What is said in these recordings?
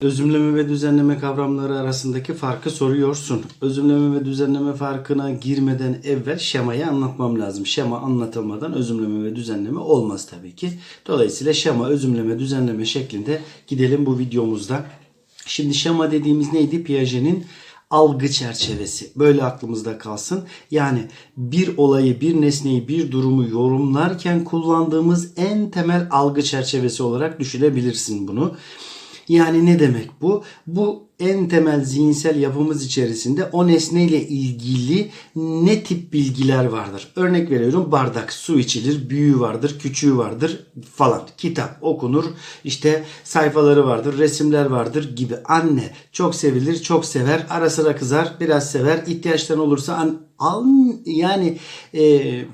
Özümleme ve düzenleme kavramları arasındaki farkı soruyorsun. Özümleme ve düzenleme farkına girmeden evvel şemayı anlatmam lazım. Şema anlatılmadan özümleme ve düzenleme olmaz tabii ki. Dolayısıyla şema, özümleme, düzenleme şeklinde gidelim bu videomuzda. Şimdi şema dediğimiz neydi? Piaget'in algı çerçevesi. Böyle aklımızda kalsın. Yani bir olayı, bir nesneyi, bir durumu yorumlarken kullandığımız en temel algı çerçevesi olarak düşünebilirsin bunu. Yani ne demek bu? Bu en temel zihinsel yapımız içerisinde o nesneyle ilgili ne tip bilgiler vardır? Örnek veriyorum bardak, su içilir, büyüğü vardır, küçüğü vardır falan. Kitap okunur, işte sayfaları vardır, resimler vardır gibi. Anne çok sevilir, çok sever, ara sıra kızar, biraz sever, ihtiyaçtan olursa an, an yani e,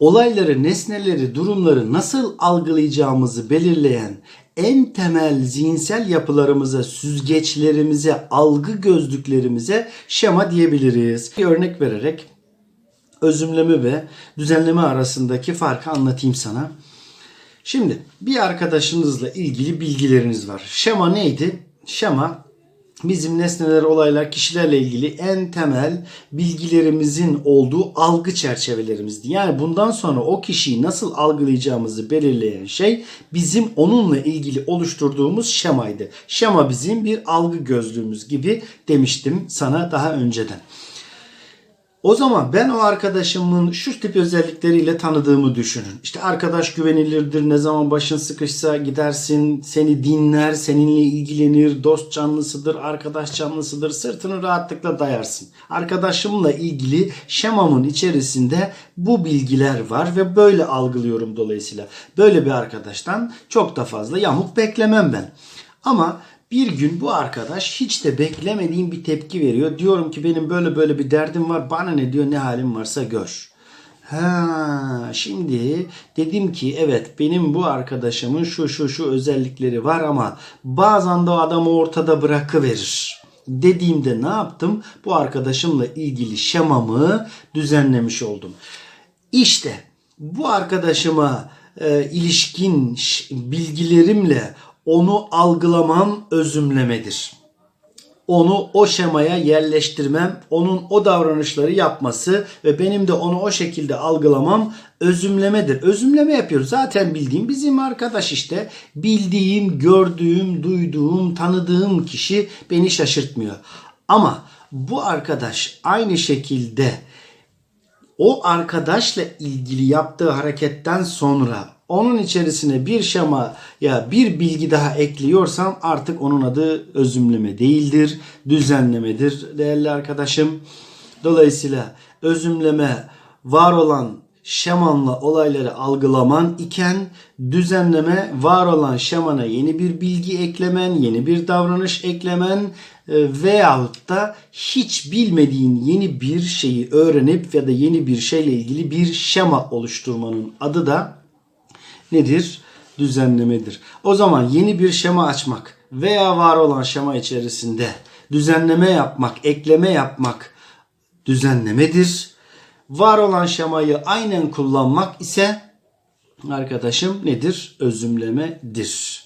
olayları, nesneleri, durumları nasıl algılayacağımızı belirleyen en temel zihinsel yapılarımıza, süzgeçlerimize, algı gözlüklerimize şema diyebiliriz. Bir örnek vererek özümleme ve düzenleme arasındaki farkı anlatayım sana. Şimdi bir arkadaşınızla ilgili bilgileriniz var. Şema neydi? Şema bizim nesneler, olaylar, kişilerle ilgili en temel bilgilerimizin olduğu algı çerçevelerimizdi. Yani bundan sonra o kişiyi nasıl algılayacağımızı belirleyen şey bizim onunla ilgili oluşturduğumuz şemaydı. Şema bizim bir algı gözlüğümüz gibi demiştim sana daha önceden. O zaman ben o arkadaşımın şu tip özellikleriyle tanıdığımı düşünün. İşte arkadaş güvenilirdir. Ne zaman başın sıkışsa gidersin, seni dinler, seninle ilgilenir, dost canlısıdır, arkadaş canlısıdır. Sırtını rahatlıkla dayarsın. Arkadaşımla ilgili şemamın içerisinde bu bilgiler var ve böyle algılıyorum dolayısıyla. Böyle bir arkadaştan çok da fazla yamuk beklemem ben. Ama bir gün bu arkadaş hiç de beklemediğim bir tepki veriyor. Diyorum ki benim böyle böyle bir derdim var. Bana ne diyor ne halim varsa gör. Ha, şimdi dedim ki evet benim bu arkadaşımın şu şu şu özellikleri var ama bazen de o adamı ortada bırakıverir. Dediğimde ne yaptım? Bu arkadaşımla ilgili şemamı düzenlemiş oldum. İşte bu arkadaşıma e, ilişkin bilgilerimle onu algılamam özümlemedir. Onu o şemaya yerleştirmem, onun o davranışları yapması ve benim de onu o şekilde algılamam özümlemedir. Özümleme yapıyoruz. Zaten bildiğim bizim arkadaş işte. Bildiğim, gördüğüm, duyduğum, tanıdığım kişi beni şaşırtmıyor. Ama bu arkadaş aynı şekilde o arkadaşla ilgili yaptığı hareketten sonra onun içerisine bir şema ya bir bilgi daha ekliyorsam artık onun adı özümleme değildir, düzenlemedir değerli arkadaşım. Dolayısıyla özümleme var olan şemanla olayları algılaman iken düzenleme var olan şemana yeni bir bilgi eklemen, yeni bir davranış eklemen e, veyahut da hiç bilmediğin yeni bir şeyi öğrenip ya da yeni bir şeyle ilgili bir şema oluşturmanın adı da nedir? Düzenlemedir. O zaman yeni bir şema açmak veya var olan şema içerisinde düzenleme yapmak, ekleme yapmak düzenlemedir. Var olan şemayı aynen kullanmak ise arkadaşım nedir? Özümlemedir.